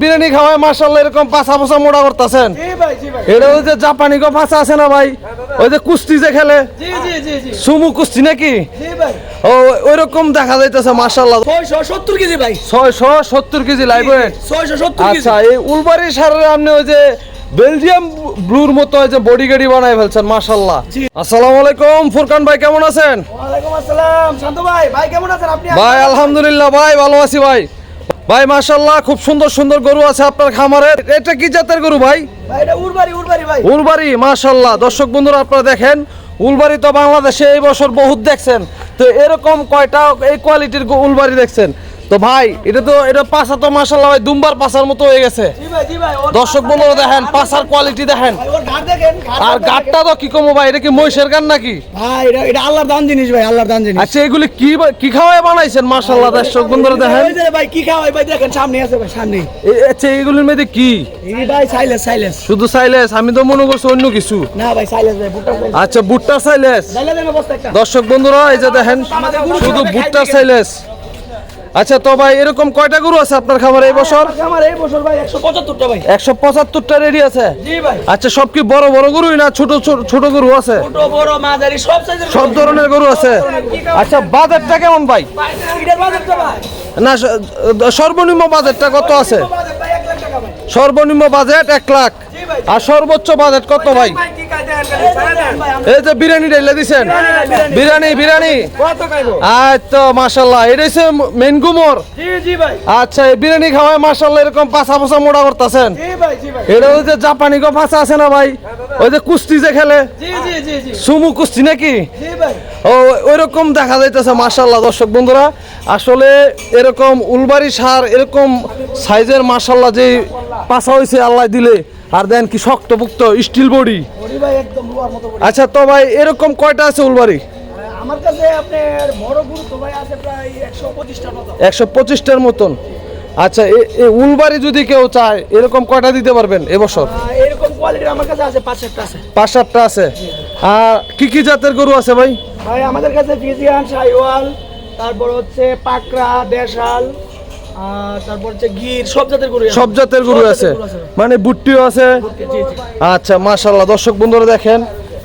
বিরিয়ানি খাওয়ায় মার্শাল্লাহ এরকম পাছা পোছা মোড়া করতেছেন। জি ভাই জি ভাই। এটা ওই যে জাপানি গো পাছা আছে না ভাই? ওই যে কুস্তি যে খেলে? জি জি জি জি। সুমু কুস্তি নাকি? জি ও ওই রকম দেখা যাইতেছে মার্শাল্লাহ ছয়শো সত্তর কেজি ভাই। ছয়শো সত্তর কেজি লাইভ ছয়শো সত্তর আচ্ছা এই উলবাড়ি সারের আপনি ওই যে বেলজিয়াম ব্লুর মতো ওই যে বডি গাড়ি বানাই ফেলছেন মার্শাল্লাহ জি। আসসালামু আলাইকুম ফুরকান ভাই কেমন আছেন? ওয়ালাইকুম আসসালাম শান্ত ভাই। ভাই কেমন আছেন আপনি? ভাই আলহামদুলিল্লাহ ভাই ভালো আছি ভাই। ভাই মাশাল্লাহ খুব সুন্দর সুন্দর গরু আছে আপনার খামারে। এটা কি জাতের গরু ভাই? উলবাড়ি মাশাল্লাহ দর্শক বন্ধুরা আপনারা দেখেন উলবাড়ি তো বাংলাদেশে এই বছর বহুত দেখছেন। তো এরকম কয়টা এই কোয়ালিটির উলবাড়ি দেখছেন? তো ভাই এটা তো এটা পাশা তো মার্শাল্লাহ ভাই দুম্বার পাশার মতো হয়ে গেছে। দর্শক বন্ধুরা দেখেন পাশার কোয়ালিটি দেখেন। আর। গাটটা তো কি কমো ভাই এটা কি মহিষের গান নাকি? ভাই এটা এটা আল্লাহর দান জিনিস ভাই আল্লাহর দান জিনিস। আচ্ছা এগুলি কি কি খাওয়ায় বানাইছেন মার্শাল্লাহ দর্শক বন্ধুরা দেখেন? ভাই কি খাওয়াই ভাই দেখেন সামনে আছে ভাই সামনে আচ্ছা এগুলির মধ্যে কি? এই ভাই সাইলেস সাইলেস শুধু সাইলেস আমি তো মনে করছি অন্য কিছু। না ভাই সাইলেস ভাই বুটটা সাইলেস আচ্ছা ভুট্টা সাইলেস দর্শক বন্ধুরা এই যে দেখেন শুধু ভুট্টা সাইলেস আচ্ছা তো ভাই এরকম কয়টা গরু আছে আপনার খামারে এই বছর? আমার এই বছর ভাই ভাই। রেডি আছে? জি ভাই। আচ্ছা সব কি বড় বড় গরুই না ছোট ছোট গরু আছে? ছোট বড় মাঝারি সব সাইজের সব ধরনের গরু আছে? আচ্ছা বাজেটটা কেমন ভাই? বাজারটা না সর্বনিম্ন বাজেটটা কত আছে? সর্বনিম্ন বাজেট এক লাখ আর সর্বোচ্চ বাজেট কত ভাই এই বিরিয়ানি বিরিয়ানি বিরিয়ানি। মেন আচ্ছা এই বিরিয়ানি খাওয়ায় এরকম মোড়া এটা ওই যে জাপানি গো পাছা আছে না ভাই? ওই যে কুস্তি যে খেলে? সুমু কুস্তি নাকি? ও ওই রকম দেখা যাইতেছে মাশাল্লাহ দর্শক বন্ধুরা। আসলে এরকম উলবাড়ি সার এরকম সাইজের মাশাল্লাহ যে পাছা হয়েছে আল্লাহ দিলে। আর দেন কি শক্তপুক্ত স্টিল বডি আচ্ছা তো ভাই এরকম কয়টা আছে উলবাড়ি? আমার কাছে আপনার বড় গরু তো ভাই আছে প্রায় একশো পঁচিশটার মতো। একশো পঁচিশটার মতন। আচ্ছা উলবাড়ি যদি কেউ চায় এরকম কয়টা দিতে পারবেন এবছর? এরকম কোয়ালিটির আমার কাছে আছে পাঁচ একটা আছে। পাঁচ সাতটা আছে। আর কি কি জাতের গরু আছে ভাই? ভাই আমাদের কাছে ফিজিয়ান সাইওয়াল তারপর হচ্ছে পাকড়া দেশাল তারপর হচ্ছে গির সব জাতের গরু আছে। সব জাতের গরু আছে। মানে বুট্টিও আছে। আচ্ছা মাশাল্লাহ দর্শক বন্ধুরা দেখেন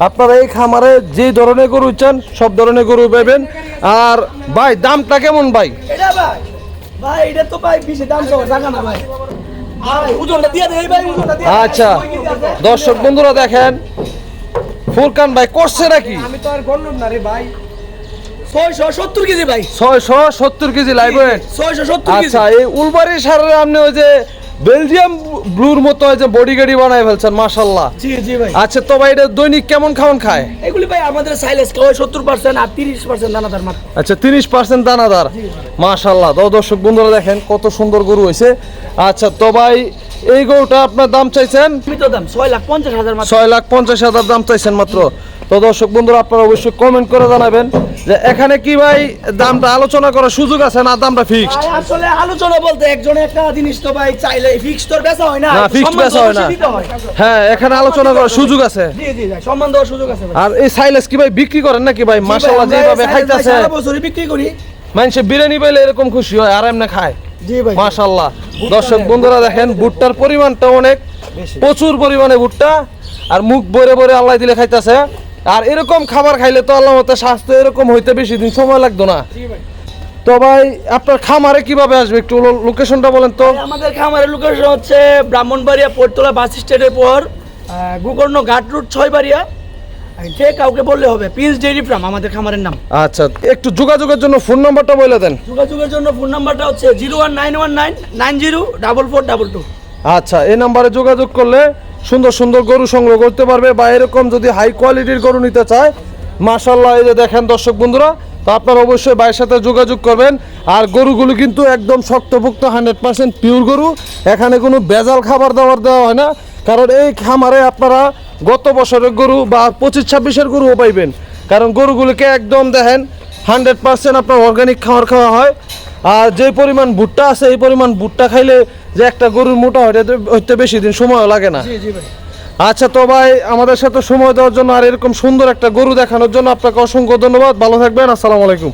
আপনারা এই খামারে যে ধরনের গরু চান সব ধরনের গরু পাবেন। আর ভাই দামটা কেমন ভাই? ভাই এটা তো বেশি দাম না। আচ্ছা? দর্শক বন্ধুরা দেখেন ফুরকান ভাই করছে নাকি? আমি তো আর না রে ভাই। ছয়শো সত্তর কেজি ভাই। ছয়শো সত্তর কেজি লাইভ ওয়েট ছয়শো সত্তর কেজি। আচ্ছা এই উলবাড়ি সারের আপনি ওই যে বেলজিয়াম ব্লুর মতো যে বডি গাড়ি বানাই ফেলছেন মাশাল্লাহ জি জি ভাই। আচ্ছা তো ভাই এটা দৈনিক কেমন খাওয়ান খায়? এগুলি ভাই আমাদের খাওয়াই সত্তর পার্সেন্ট আর তিরিশ পার্সেন্ট দানাদার মাত্র। আচ্ছা তিরিশ পার্সেন্ট দানাদার। মাশাল্লাহ তো দর্শক বন্ধুরা দেখেন কত সুন্দর গরু হয়েছে আচ্ছা তো ভাই এই গরুটা আপনার দাম চাইছেন? দাম ছয় লাখ পঞ্চাশ হাজার মাত্র। ছয় লাখ পঞ্চাশ হাজার দাম চাইছেন মাত্র। তো দর্শক বন্ধুরা আপনারা অবশ্যই কমেন্ট করে জানাবেন যে এখানে কি ভাই দামটা আলোচনা করার সুযোগ আছে না দামটা ফিক্সড আসলে আলোচনা বলতে একজনে একটা জিনিস তো ভাই চাইলে ফিক্স তোর বেচা হয় না। না, সম্মান বেচা হয় না। হয়। এখানে আলোচনা করার সুযোগ আছে। জি জি সম্মান দেওয়ার সুযোগ আছে আর এই সাইলেস কি ভাই বিক্রি করেন নাকি ভাই? ভাই, যেভাবে খাইতেছে। সারা বছরই বিক্রি করি। মানুষে বিরিয়ানি পাইলে এরকম খুশি হয় আর এমনি খায়। জি ভাই। মাশাল্লাহ দর্শক বন্ধুরা দেখেন ভুট্টার পরিমাণটা অনেক প্রচুর পরিমাণে ভুট্টা আর মুখ ভরে ভরে আল্লাহ দিলে খাইতেছে। আর এরকম খাবার খাইলে তো আল্লাহ মতে স্বাস্থ্য এরকম হইতে বেশি দিন সময় লাগতো না। তো ভাই আপনার খামারে কীভাবে আসবে একটু লোকেশনটা বলেন তো। আমাদের খামারের লোকেশন হচ্ছে ব্রাহ্মণবাড়িয়া পোর্টতলা বাস স্ট্যান্ডের পর গুকর্ণ ঘাট রুট ছয়বাড়িয়া। যে কাউকে বললে হবে প্রিন্স ডেইরি ফার্ম আমাদের খামারের নাম। আচ্ছা একটু যোগাযোগের জন্য ফোন নাম্বারটা বলে দেন। যোগাযোগের জন্য ফোন নাম্বারটা হচ্ছে zero one nine one nine nine zero double four double two. আচ্ছা এই নাম্বারে যোগাযোগ করলে সুন্দর সুন্দর গরু সংগ্রহ করতে পারবে বা এরকম যদি হাই কোয়ালিটির গরু নিতে চায় মাশাল্লাহ এই যে দেখেন দর্শক বন্ধুরা, তো আপনারা অবশ্যই ভাইয়ের সাথে যোগাযোগ করবেন। আর গরুগুলো কিন্তু একদম শক্তভুক্ত হান্ড্রেড পার্সেন্ট পিওর গরু। এখানে কোনো ভেজাল খাবার দাবার দেওয়া হয় না। কারণ এই খামারে আপনারা গত বছরের গরু বা পঁচিশ ছাব্বিশের গরুও পাইবেন। কারণ গরুগুলোকে একদম দেখেন হান্ড্রেড পার্সেন্ট আপনার অর্গানিক খাবার খাওয়া হয়। আর যে পরিমাণ ভুট্টা আছে, এই পরিমাণ ভুট্টা খাইলে যে একটা গরুর মোটা হইতে হইতে বেশি দিন সময় লাগে না। আচ্ছা তো ভাই আমাদের সাথে সময় দেওয়ার জন্য আর এরকম সুন্দর একটা গরু দেখানোর জন্য আপনাকে অসংখ্য ধন্যবাদ। ভালো থাকবেন আসসালামু আলাইকুম।